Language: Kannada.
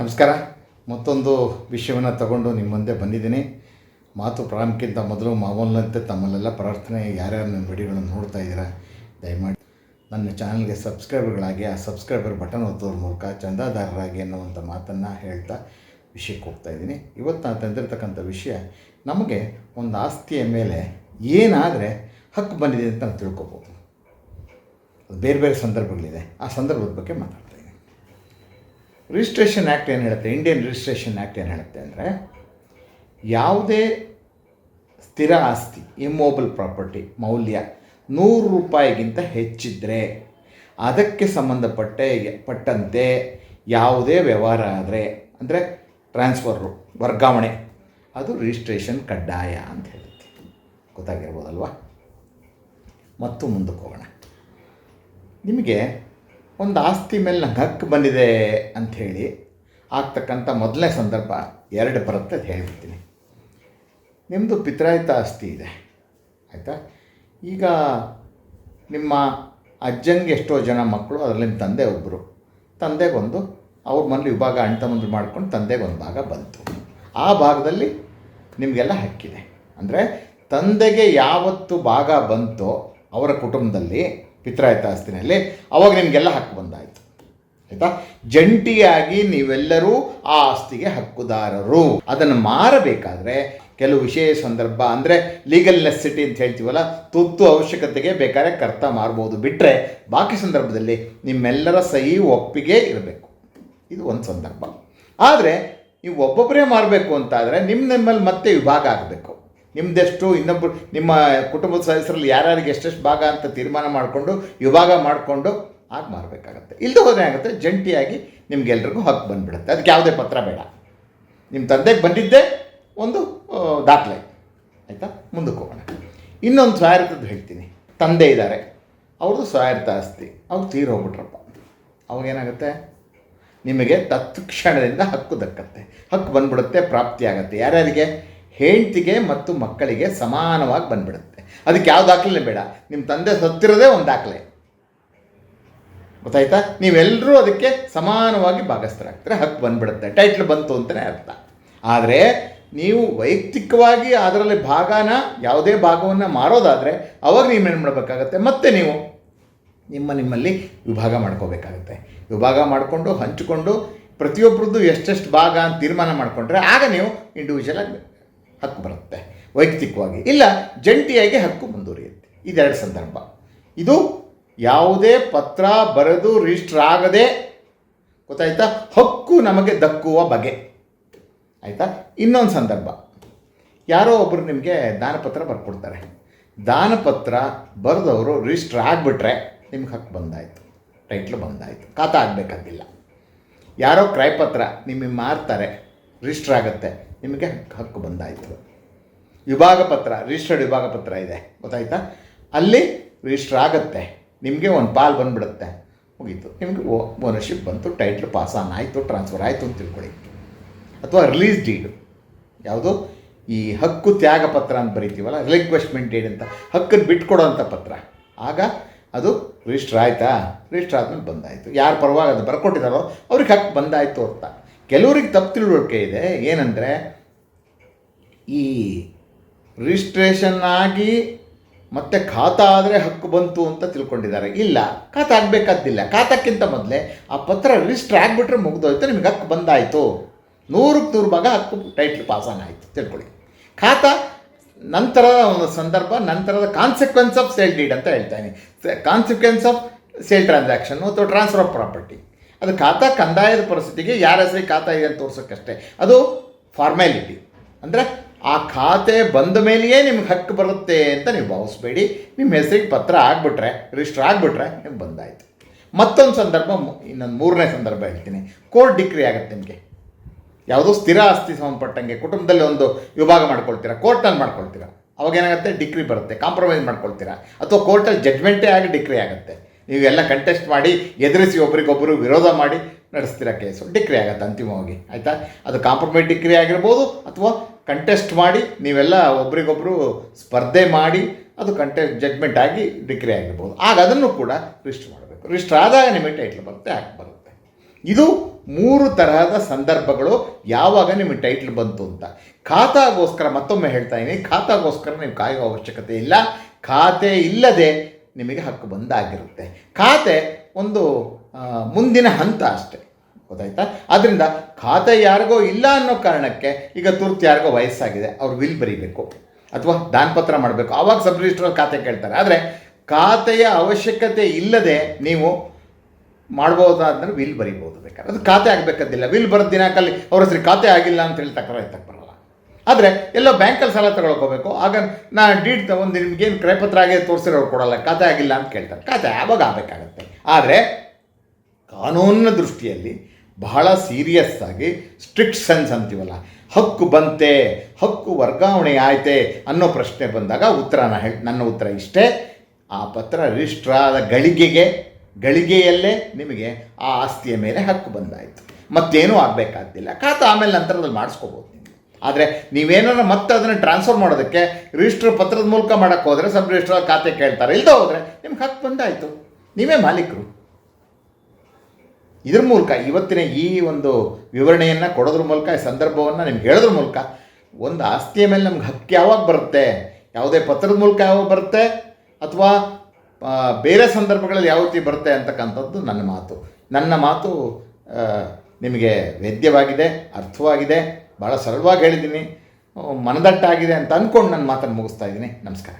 ನಮಸ್ಕಾರ. ಮತ್ತೊಂದು ವಿಷಯವನ್ನು ತಗೊಂಡು ನಿಮ್ಮ ಮುಂದೆ ಬಂದಿದ್ದೀನಿ. ಮಾತು ಪ್ರಾರಂಭಕ್ಕಿಂತ ಮೊದಲು ಮಾಮೂಲಿನಂತೆ ತಮ್ಮಲ್ಲೆಲ್ಲ ಪ್ರಾರ್ಥನೆ, ಯಾರ್ಯಾರು ನನ್ನ ವಿಡಿಯೋಗಳನ್ನು ನೋಡ್ತಾ ಇದ್ದೀರಾ, ದಯಮಾಡಿ. ನನ್ನ ಚಾನಲ್ಗೆ ಸಬ್ಸ್ಕ್ರೈಬರ್ಗಳಾಗಿ ಆ ಸಬ್ಸ್ಕ್ರೈಬರ್ ಬಟನ್ ಒತ್ತೋದ್ರ ಮೂಲಕ ಚಂದಾದಾರರಾಗಿ ಅನ್ನುವಂಥ ಮಾತನ್ನು ಹೇಳ್ತಾ ವಿಷಯಕ್ಕೆ ಹೋಗ್ತಾ ಇದ್ದೀನಿ. ಇವತ್ತು ನಾನು ತಂದಿರತಕ್ಕಂಥ ವಿಷಯ ನಮಗೆ ಒಂದು ಆಸ್ತಿಯ ಮೇಲೆ ಏನಾದರೆ ಹಕ್ಕು ಬಂದಿದೆ ಅಂತ ನಾವು ತಿಳ್ಕೊಬೋದು. ಅದು ಬೇರೆ ಬೇರೆ ಸಂದರ್ಭಗಳಿದೆ. ಆ ಸಂದರ್ಭದ ಬಗ್ಗೆ ಇದ್ದೀನಿ ರಿಜಿಸ್ಟ್ರೇಷನ್ ಆ್ಯಕ್ಟ್ ಏನು ಹೇಳುತ್ತೆ? ಇಂಡಿಯನ್ ರಿಜಿಸ್ಟ್ರೇಷನ್ ಆ್ಯಕ್ಟ್ ಏನು ಹೇಳುತ್ತೆ ಅಂದರೆ ಯಾವುದೇ ಸ್ಥಿರ ಆಸ್ತಿ ಇಮ್ಮೋಬಲ್ ಪ್ರಾಪರ್ಟಿ ಮೌಲ್ಯ ನೂರು ರೂಪಾಯಿಗಿಂತ ಹೆಚ್ಚಿದ್ದರೆ ಅದಕ್ಕೆ ಸಂಬಂಧಪಟ್ಟ ಪಟ್ಟಂತೆ ಯಾವುದೇ ವ್ಯವಹಾರ ಆದರೆ ಅಂದರೆ ಟ್ರಾನ್ಸ್ಫರು ವರ್ಗಾವಣೆ, ಅದು ರಿಜಿಸ್ಟ್ರೇಷನ್ ಕಡ್ಡಾಯ ಅಂತ ಹೇಳುತ್ತೆ. ಗೊತ್ತಾಗಿರ್ಬೋದಲ್ವ? ಮತ್ತು ಮುಂದಕ್ಕೆ ಹೋಗೋಣ ನಿಮಗೆ ಒಂದು ಆಸ್ತಿ ಮೇಲೆ ನಂಗೆ ಹಕ್ಕು ಬಂದಿದೆ ಅಂಥೇಳಿ ಆಗ್ತಕ್ಕಂಥ ಮೊದಲನೇ ಸಂದರ್ಭ ಎರಡು ಬರುತ್ತೆ ಅದು ಹೇಳ್ಬಿಡ್ತೀನಿ. ನಿಮ್ಮದು ಪಿತ್ರಾಯಿತ ಆಸ್ತಿ ಇದೆ. ಆಯಿತಾ? ಈಗ ನಿಮ್ಮ ಅಜ್ಜಂಗೆ ಎಷ್ಟೋ ಜನ ಮಕ್ಕಳು, ಅದರಲ್ಲಿ ತಂದೆ ಒಬ್ಬರು ತಂದೆಗೊಂದು, ಅವ್ರ ಮನೇಲಿ ವಿಭಾಗ ಅಣ್ಣ ತಮ್ಮಂದ್ರು ಮಾಡ್ಕೊಂಡು ತಂದೆಗೊಂದು ಭಾಗ ಬಂತು. ಆ ಭಾಗದಲ್ಲಿ ನಿಮಗೆಲ್ಲ ಹಕ್ಕಿದೆ. ಅಂದರೆ ತಂದೆಗೆ ಯಾವತ್ತು ಭಾಗ ಬಂತೋ ಅವರ ಕುಟುಂಬದಲ್ಲಿ ಪಿತ್ರಾಯಿತ ಆಸ್ತಿನಲ್ಲಿ. ಅವಾಗ ನಿಮಗೆಲ್ಲ ಹಕ್ಕು ಬಂದಾಯಿತು. ಆಯಿತಾ? ಜಂಟಿಯಾಗಿ ನೀವೆಲ್ಲರೂ ಆ ಆಸ್ತಿಗೆ ಹಕ್ಕುದಾರರು. ಅದನ್ನು ಮಾರಬೇಕಾದ್ರೆ ಕೆಲವು ವಿಶೇಷ ಸಂದರ್ಭ ಅಂದರೆ ಲೀಗಲ್ ನೆಸಿಟಿ ಅಂತ ಹೇಳ್ತೀವಲ್ಲ, ತುತ್ತು ಅವಶ್ಯಕತೆಗೆ ಬೇಕಾದ್ರೆ ಕರ್ತ ಮಾರ್ಬೋದು. ಬಿಟ್ಟರೆ ಬಾಕಿ ಸಂದರ್ಭದಲ್ಲಿ ನಿಮ್ಮೆಲ್ಲರ ಸಹಿ ಒಪ್ಪಿಗೆ ಇರಬೇಕು. ಇದು ಒಂದು ಸಂದರ್ಭ. ಆದರೆ ನೀವು ಒಬ್ಬೊಬ್ಬರೇ ಮಾರಬೇಕು ಅಂತಾದರೆ ನಿಮ್ಮ ನಿಮ್ಮಲ್ಲಿ ಮತ್ತೆ ವಿಭಾಗ ಆಗಬೇಕು. ನಿಮ್ಮದೆಷ್ಟು ಇನ್ನೊಬ್ಬರು, ನಿಮ್ಮ ಕುಟುಂಬದ ಸದಸ್ಯರಲ್ಲಿ ಯಾರ್ಯಾರಿಗೆ ಎಷ್ಟೆಷ್ಟು ಭಾಗ ಅಂತ ತೀರ್ಮಾನ ಮಾಡಿಕೊಂಡು, ವಿಭಾಗ ಮಾಡಿಕೊಂಡು ಆಗ ಮಾರಬೇಕಾಗತ್ತೆ. ಇಲ್ಲದೆ ಹೋದರೆ ಆಗುತ್ತೆ, ಜಂಟಿಯಾಗಿ ನಿಮ್ಗೆಲ್ರಿಗೂ ಹಕ್ಕು ಬಂದುಬಿಡುತ್ತೆ. ಅದಕ್ಕೆ ಯಾವುದೇ ಪತ್ರ ಬೇಡ. ನಿಮ್ಮ ತಂದೆಗೆ ಬಂದಿದ್ದೇ ಒಂದು ದಾಖಲೆ. ಆಯಿತಾ? ಮುಂದಕ್ಕೆ ಹೋಗೋಣ. ಇನ್ನೊಂದು ಸ್ವಾಯತ್ತದ್ದು ಹೇಳ್ತೀನಿ. ತಂದೆ ಇದ್ದಾರೆ. ಅವ್ರದ್ದು ಸ್ವಾಯತ್ತ ಆಸ್ತಿ. ಅವ್ರು ತೀರಿ ಹೋಗ್ಬಿಟ್ರಪ್ಪ. ಅವಾಗೇನಾಗುತ್ತೆ ನಿಮಗೆ ತತ್ಕ್ಷಣದಿಂದ ಹಕ್ಕು ದಕ್ಕತ್ತೆ. ಹಕ್ಕು ಬಂದ್ಬಿಡುತ್ತೆ ಪ್ರಾಪ್ತಿ ಆಗುತ್ತೆ ಯಾರ್ಯಾರಿಗೆ? ಹೆಂಡ್ತಿಗೆ ಮತ್ತು ಮಕ್ಕಳಿಗೆ ಸಮಾನವಾಗಿ ಬಂದ್ಬಿಡುತ್ತೆ. ಅದಕ್ಕೆ ಯಾವ ದಾಖಲೆ ಬೇಡ. ನಿಮ್ಮ ತಂದೆ ಸತ್ತಿರೋದೇ ಒಂದು ದಾಖಲೆ ಗೊತ್ತಾಯ್ತಾ? ನೀವೆಲ್ಲರೂ ಅದಕ್ಕೆ ಸಮಾನವಾಗಿ ಭಾಗಸ್ಥರಾಗ್ತಾರೆ. ಹಕ್ಕು ಬಂದ್ಬಿಡುತ್ತೆ. ಟೈಟ್ಲ್ ಬಂತು ಅಂತಲೇ ಅರ್ಥ. ಆದರೆ ನೀವು ವೈಯಕ್ತಿಕವಾಗಿ ಅದರಲ್ಲಿ ಭಾಗನ ಯಾವುದೇ ಭಾಗವನ್ನು ಮಾರೋದಾದರೆ ಅವಾಗ ನೀವೇನು ಮಾಡಬೇಕಾಗತ್ತೆ? ಮತ್ತೆ ನೀವು ನಿಮ್ಮ ನಿಮ್ಮಲ್ಲಿ ವಿಭಾಗ ಮಾಡ್ಕೋಬೇಕಾಗುತ್ತೆ. ವಿಭಾಗ ಮಾಡಿಕೊಂಡು, ಹಂಚಿಕೊಂಡು ಪ್ರತಿಯೊಬ್ಬರದ್ದು ಎಷ್ಟೆಷ್ಟು ಭಾಗ ಅಂತ ತೀರ್ಮಾನ ಮಾಡಿಕೊಂಡ್ರೆ ಆಗ ನೀವು ಇಂಡಿವಿಜುವಲ್ ಆಗಿ ಹಕ್ಕು ಬರುತ್ತೆ, ವೈಯಕ್ತಿಕವಾಗಿ. ಇಲ್ಲ, ಜಂಟಿಯಾಗಿ ಹಕ್ಕು ಮುಂದುವರಿಯುತ್ತೆ. ಇದೆರಡು ಸಂದರ್ಭ. ಇದು ಯಾವುದೇ ಪತ್ರ ಬರೆದು ರಿಜಿಸ್ಟರ್ ಆಗದೆ, ಗೊತ್ತಾಯ್ತಾ? ಹಕ್ಕು ನಮಗೆ ದಕ್ಕುವ ಬಗೆ. ಆಯಿತಾ? ಇನ್ನೊಂದು ಸಂದರ್ಭ. ಯಾರೋ ಒಬ್ಬರು ನಿಮಗೆ ದಾನಪತ್ರ ಬರ್ಕೊಡ್ತಾರೆ. ದಾನಪತ್ರ ಬರೆದವರು ರಿಜಿಸ್ಟರ್ ಆಗಿಬಿಟ್ರೆ ನಿಮ್ಗೆ ಹಕ್ಕು ಬಂದಾಯಿತು. ಟೈಟ್ಲು ಬಂದಾಯಿತು. ಖಾತಾ ಆಗಬೇಕಾಗಿಲ್ಲ ಯಾರೋ ಕ್ರಯಪತ್ರ ನಿಮಗೆ ಮಾರ್ತಾರೆ ರಿಜಿಸ್ಟರ್ ಆಗುತ್ತೆ. ನಿಮಗೆ ಹಕ್ಕು ಬಂದಾಯಿತು. ವಿಭಾಗ ಪತ್ರ ರಿಜಿಸ್ಟರ್ಡ್ ವಿಭಾಗ ಪತ್ರ ಇದೆ. ಗೊತ್ತಾಯ್ತಾ? ಅಲ್ಲಿ ರಿಜಿಸ್ಟರ್ ಆಗುತ್ತೆ. ನಿಮಗೆ ಒಂದು ಪಾಲ್ ಬಂದ್ಬಿಡುತ್ತೆ. ಮುಗೀತು. ನಿಮಗೆ ಓನರ್ಶಿಪ್ ಬಂತು ಟೈಟ್ಲ್ ಪಾಸ್ ಆನ್ ಆಯಿತು ಟ್ರಾನ್ಸ್ಫರ್ ಆಯಿತು ಅಂತ ತಿಳ್ಕೊಳ್ಳಿ. ಅಥವಾ ರಿಲೀಸ್ ಡೀಡ್ ಯಾವುದು? ಈ ಹಕ್ಕು ತ್ಯಾಗ ಪತ್ರ ಅಂತ ಬರಿತೀವಲ್ಲ ರಿಲಿಕ್ವೆಸ್ಟ್ಮೆಂಟ್ ಡೀಡ್ ಅಂತ. ಹಕ್ಕನ್ನು ಬಿಟ್ಕೊಡೋಂಥ ಪತ್ರ. ಆಗ ಅದು ರಿಜಿಸ್ಟರ್ ಆಯಿತಾ? ರಿಜಿಸ್ಟರ್ ಆದಮೇಲೆ ಬಂದಾಯಿತು. ಯಾರು ಪರವಾಗಿ ಅದು ಬರ್ಕೊಟ್ಟಿದಾರೋ ಅವ್ರಿಗೆ ಹಕ್ಕು ಬಂದಾಯಿತು ಅಂತ. ಕೆಲವ್ರಿಗೆ ತಪ್ಪು ತಿಳುವಳಿಕೆ ಇದೆ. ಏನಂದರೆ, ಈ ರಿಜಿಸ್ಟ್ರೇಷನ್ ಆಗಿ ಮತ್ತೆ ಖಾತಾ ಆದರೆ ಹಕ್ಕು ಬಂತು ಅಂತ ತಿಳ್ಕೊಂಡಿದ್ದಾರೆ. ಇಲ್ಲ, ಖಾತಾ ಆಗಬೇಕಾದ್ದಿಲ್ಲ. ಖಾತಕ್ಕಿಂತ ಮೊದಲೇ ಆ ಪತ್ರ ರಿಜಿಸ್ಟರ್ ಆಗಿಬಿಟ್ರೆ ಮುಗಿದೋಯ್ತು, ನಿಮಗೆ ಹಕ್ಕು ಬಂದಾಯಿತು. ನೂರಕ್ಕೆ ನೂರು ಭಾಗ ಹಕ್ಕು ಟೈಟ್ಲ್ ಪಾಸ್ ಆಯಿತು ತಿಳ್ಕೊಳ್ಳಿ. ಖಾತಾ ನಂತರದ ಒಂದು ಸಂದರ್ಭ, ನಂತರದ ಕಾನ್ಸಿಕ್ವೆನ್ಸ್ ಆಫ್ ಸೇಲ್ ಡೀಡ್ ಅಂತ ಹೇಳ್ತಾನೆ ಕಾನ್ಸಿಕ್ವೆನ್ಸ್ ಆಫ್ ಸೇಲ್ ಟ್ರಾನ್ಸಾಕ್ಷನ್ ಅಥವಾ ಟ್ರಾನ್ಸ್ಫರ್ ಆಫ್ ಪ್ರಾಪರ್ಟಿ ಅದು ಖಾತಾ ಕಂದಾಯದ ಪರಿಸ್ಥಿತಿಗೆ ಯಾರ ಹೆಸರಿಗೆ ಖಾತಾ ಇದೆ ಅಂತ ತೋರ್ಸೋಕ್ಕಷ್ಟೇ. ಅದು ಫಾರ್ಮ್ಯಾಲಿಟಿ ಅಂದರೆ ಆ ಖಾತೆ ಬಂದ ಮೇಲೆಯೇ ನಿಮ್ಗೆ ಹಕ್ಕು ಬರುತ್ತೆ ಅಂತ ನೀವು ಭಾವಿಸ್ಬೇಡಿ. ನಿಮ್ಮ ಹೆಸರಿಗೆ ಪತ್ರ ಆಗಿಬಿಟ್ರೆ ರಿಜಿಸ್ಟರ್ ಆಗಿಬಿಟ್ರೆ ನಿಮ್ಗೆ ಬಂದಾಯಿತು. ಮತ್ತೊಂದು ಸಂದರ್ಭ ಇನ್ನೊಂದು ಮೂರನೇ ಸಂದರ್ಭ ಹೇಳ್ತೀನಿ. ಕೋರ್ಟ್ ಡಿಕ್ರಿ ಆಗುತ್ತೆ ನಿಮಗೆ. ಯಾವುದೋ ಸ್ಥಿರ ಆಸ್ತಿ ಸಂಬಂಧಪಟ್ಟಂಗೆ ಕುಟುಂಬದಲ್ಲಿ ಒಂದು ವಿಭಾಗ ಮಾಡ್ಕೊಳ್ತೀರಾ ಕೋರ್ಟಲ್ಲಿ ಮಾಡ್ಕೊಳ್ತೀರಾ. ಅವಾಗೇನಾಗುತ್ತೆ ಡಿಕ್ರಿ ಬರುತ್ತೆ ಕಾಂಪ್ರಮೈಸ್ ಮಾಡ್ಕೊಳ್ತೀರಾ. ಅಥವಾ ಕೋರ್ಟಲ್ಲಿ ಜಡ್ಮೆಂಟೇ ಆಗಿ ಡಿಕ್ರಿ ಆಗುತ್ತೆ. ನೀವೆಲ್ಲ ಕಂಟೆಸ್ಟ್ ಮಾಡಿ, ಎದುರಿಸಿ ಒಬ್ರಿಗೊಬ್ಬರು ವಿರೋಧ ಮಾಡಿ ನಡೆಸ್ತೀರ ಕೇಸು? ಡಿಕ್ರಿ ಆಗುತ್ತೆ ಅಂತಿಮವಾಗಿ, ಆಯಿತಾ? ಅದು ಕಾಂಪ್ರಮೈಸ್ ಡಿಕ್ರಿ ಆಗಿರ್ಬೋದು ಅಥವಾ ಕಂಟೆಸ್ಟ್ ಮಾಡಿ, ನೀವೆಲ್ಲ ಒಬ್ರಿಗೊಬ್ಬರು ಸ್ಪರ್ಧೆ ಮಾಡಿ, ಅದು ಕಂಟೆಸ್ಟ್ ಜಡ್ಮೆಂಟ್ ಆಗಿ ಡಿಕ್ರಿ ಆಗಿರ್ಬೋದು. ಆಗ ಅದನ್ನು ಕೂಡ ರಿಜಿಸ್ಟರ್ ಮಾಡಬೇಕು. ರಿಜಿಸ್ಟರ್ ಆದಾಗ ನಿಮಗೆ ಟೈಟ್ಲ್ ಬರುತ್ತೆ ಆ್ಯಕ್ಟ್ ಬರುತ್ತೆ. ಇದು ಮೂರು ತರಹದ ಸಂದರ್ಭಗಳು ಯಾವಾಗ ನಿಮಗೆ ಟೈಟ್ಲ್ ಬಂತು ಅಂತ. ಖಾತಾಗೋಸ್ಕರ ಮತ್ತೊಮ್ಮೆ ಹೇಳ್ತಾ ಇದ್ದೀನಿ. ಖಾತಾಗೋಸ್ಕರ ನೀವು ಕಾಯುವ ಅವಶ್ಯಕತೆ ಇಲ್ಲ. ಖಾತೆ ಇಲ್ಲದೆ ನಿಮಗೆ ಹಕ್ಕು ಬಂದಾಗಿರುತ್ತೆ. ಖಾತೆ ಒಂದು ಮುಂದಿನ ಹಂತ ಅಷ್ಟೆ. ಗೊತ್ತಾಯ್ತಾ? ಆದ್ದರಿಂದ ಖಾತೆ ಯಾರಿಗೋ ಇಲ್ಲ ಅನ್ನೋ ಕಾರಣಕ್ಕೆ ಈಗ ತುರ್ತು ಯಾರಿಗೋ ವಯಸ್ಸಾಗಿದೆ, ಅವ್ರು ವಿಲ್ ಬರೀಬೇಕು. ಅಥವಾ ದಾನಪತ್ರ ಮಾಡಬೇಕು. ಆವಾಗ ಸಬ್ ರಿಜಿಸ್ಟ್ರಲ್ಲಿ ಖಾತೆ ಕೇಳ್ತಾರೆ. ಆದರೆ ಖಾತೆಯ ಅವಶ್ಯಕತೆ ಇಲ್ಲದೆ ನೀವು ಮಾಡ್ಬೋದಾದ್ರೆ ವಿಲ್ ಬರಿಬೋದು ಬೇಕಾದ್ರೆ. ಅದು ಖಾತೆ ಆಗಬೇಕಾದಿಲ್ಲ ವಿಲ್ ಬರೋದು ದಿನಾಂಕಲ್ಲಿ ಅವ್ರ ಹೆಸರು ಖಾತೆ ಆಗಿಲ್ಲ ಅಂತ ಹೇಳಿ ತಕ್ಕ ಎತ್ತಕ್ಕೆ ಬರಲ್ಲ ಆದರೆ ಎಲ್ಲೋ ಬ್ಯಾಂಕಲ್ಲಿ ಸಾಲ ತಗೊಳ್ಕೋಬೇಕು ಆಗ ನಾ ಡೀಡ್ ಒಂದು ನಿಮಗೇನು ಕ್ರಯಪತ್ರ ಆಗಿ ತೋರಿಸಿರೋರು ಕೊಡಲ್ಲ, ಖಾತೆ ಆಗಿಲ್ಲ ಅಂತ ಕೇಳ್ತಾರೆ. ಖಾತೆ ಆವಾಗ ಆಗಬೇಕಾಗತ್ತೆ. ಆದರೆ ಕಾನೂನಿನ ದೃಷ್ಟಿಯಲ್ಲಿ ಬಹಳ ಸೀರಿಯಸ್ ಆಗಿ ಸ್ಟ್ರಿಕ್ಟ್ ಸೆನ್ಸ್ ಅಂತೀವಲ್ಲ. ಹಕ್ಕು ಬಂತೆ, ಹಕ್ಕು ವರ್ಗಾವಣೆ ಆಯ್ತೆ ಅನ್ನೋ ಪ್ರಶ್ನೆ ಬಂದಾಗ ಉತ್ತರ ನಾನು ಹೇಳಿ, ನನ್ನ ಉತ್ತರ ಇಷ್ಟೇ. ಆ ಪತ್ರ ರಿಜಿಸ್ಟ್ರಾದ ಗಳಿಗೆಗೆ, ಗಳಿಗೆಯಲ್ಲೇ ನಿಮಗೆ ಆ ಆಸ್ತಿಯ ಮೇಲೆ ಹಕ್ಕು ಬಂದಾಯಿತು. ಮತ್ತೇನೂ ಆಗಬೇಕಾಗ್ತಿಲ್ಲ. ಖಾತಾ ಆಮೇಲೆ ನಂತರದಲ್ಲಿ ಮಾಡಿಸ್ಕೋಬೋದು. ಆದರೆ ನೀವೇನಾರ ಮತ್ತೆ ಅದನ್ನು ಟ್ರಾನ್ಸ್ಫರ್ ಮಾಡೋದಕ್ಕೆ ರಿಜಿಸ್ಟ್ರ್ ಪತ್ರದ ಮೂಲಕ ಮಾಡೋಕ್ಕೆ ಹೋದರೆ ಸಬ್ ರಿಜಿಸ್ಟ್ರಾರ್ ಖಾತೆ ಕೇಳ್ತಾರೆ. ಇಲ್ಲದ ಹೋದರೆ ನಿಮ್ಗೆ ಹಕ್ಕು ಬಂದಾಯಿತು. ನೀವೇ ಮಾಲೀಕರು. ಇದ್ರ ಮೂಲಕ ಇವತ್ತಿನ ಈ ಒಂದು ವಿವರಣೆಯನ್ನು ಕೊಡೋದ್ರ ಮೂಲಕ, ಈ ಸಂದರ್ಭವನ್ನು ನಿಮ್ಗೆ ಹೇಳೋದ್ರ ಮೂಲಕ ಒಂದು ಆಸ್ತಿಯ ಮೇಲೆ ನಮ್ಗೆ ಹಕ್ಕು ಯಾವಾಗ ಬರುತ್ತೆ? ಯಾವುದೇ ಪತ್ರದ ಮೂಲಕ ಯಾವಾಗ ಬರುತ್ತೆ? ಅಥವಾ ಬೇರೆ ಸಂದರ್ಭಗಳಲ್ಲಿ ಯಾವ ರೀತಿ ಬರುತ್ತೆ ಅಂತಕ್ಕಂಥದ್ದು ನನ್ನ ಮಾತು. ನನ್ನ ಮಾತು ನಿಮಗೆ ವೇದ್ಯವಾಗಿದೆ, ಅರ್ಥವಾಗಿದೆ. ಭಾಳ ಸರಳವಾಗಿ ಹೇಳಿದ್ದೀನಿ. ಮನದಟ್ಟಾಗಿದೆ ಅಂತ ಅಂದ್ಕೊಂಡು ನನ್ನ ಮಾತನ್ನು ಮುಗಿಸ್ತಾ ಇದ್ದೀನಿ. ನಮಸ್ಕಾರ.